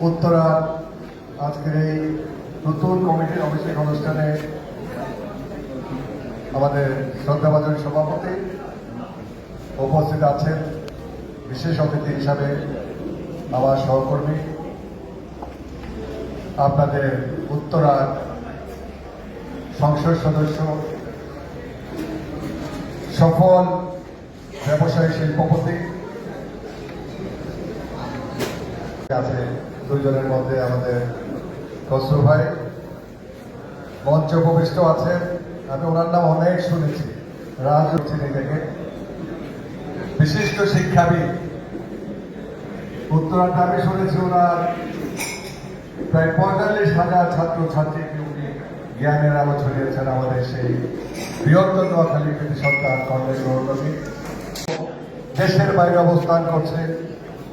উত্তরা আজকের এই নতুন কমিটির অভিষেক অনুষ্ঠানে আমাদের শ্রদ্ধাভাজন সভাপতি উপস্থিত আছেন। বিশেষ অতিথি হিসাবে আমার সহকর্মী। আপনাদের উত্তরার সংসদ সদস্য, সফল ব্যবসায়ী শিল্পপতি আছে। দুজনের মধ্যে আমাদের খসরু ভাই। মঞ্চ উপবিষ্ট আছেন। আমি ওনার নাম অনেক শুনেছি। রাজ হচ্ছে নিজেকে বিশিষ্ট শিক্ষাবিদ। উত্তরাটা আমি শুনেছি ওনার প্রায় পঁয়তাল্লিশ হাজার ছাত্র ছাত্রীকে উনি জ্ঞানের আলো ছড়িয়েছেন আমাদের সেই বৃহত্তর নোয়াখালী কৃতি সরকার কংগ্রেস গৌরবী দেশের বাইরে অবস্থান করছে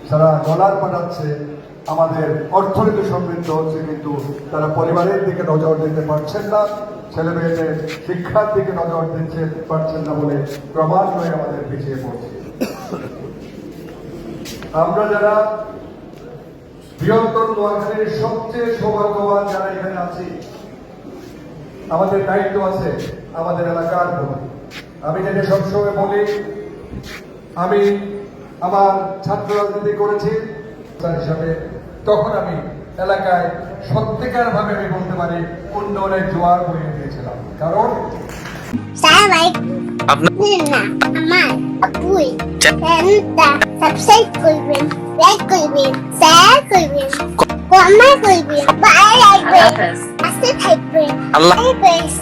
তারা ডলার পাঠাচ্ছে আমাদের অর্থনীতি সমৃদ্ধ হচ্ছে কিন্তু তারা পরিবারের দিকে নজর দিতে পারছেন না, ছেলে মেয়েদের শিক্ষার দিকে নজর দিতে পারছেন না বলে ক্রমান্বয়ে আমাদের পিছিয়ে পড়ছে। আমরা যারা বৃহত্তর নোয়াখালীর সবচেয়ে সৌভাগ্যবান যারা এখানে আছি, আমাদের দায়িত্ব আছে আমাদের এলাকার আমি যেটা সবসময় বলি, আমি আমার ছাত্র রাজনীতি করেছি, তার হিসাবে তখন আমি এলাকায় সত্যিকার ভাবে আমি বলতে পারি উন্নয়নের জোয়ার বইয়ে দিয়েছিলাম কারণ সাবস্ক্রাইব করবেন লাইক করবেন শেয়ার করবেন কমেন্ট করবেন ভালো লাগবে আল্লাহ থাকবেন। আল্লাহ- হাফেজ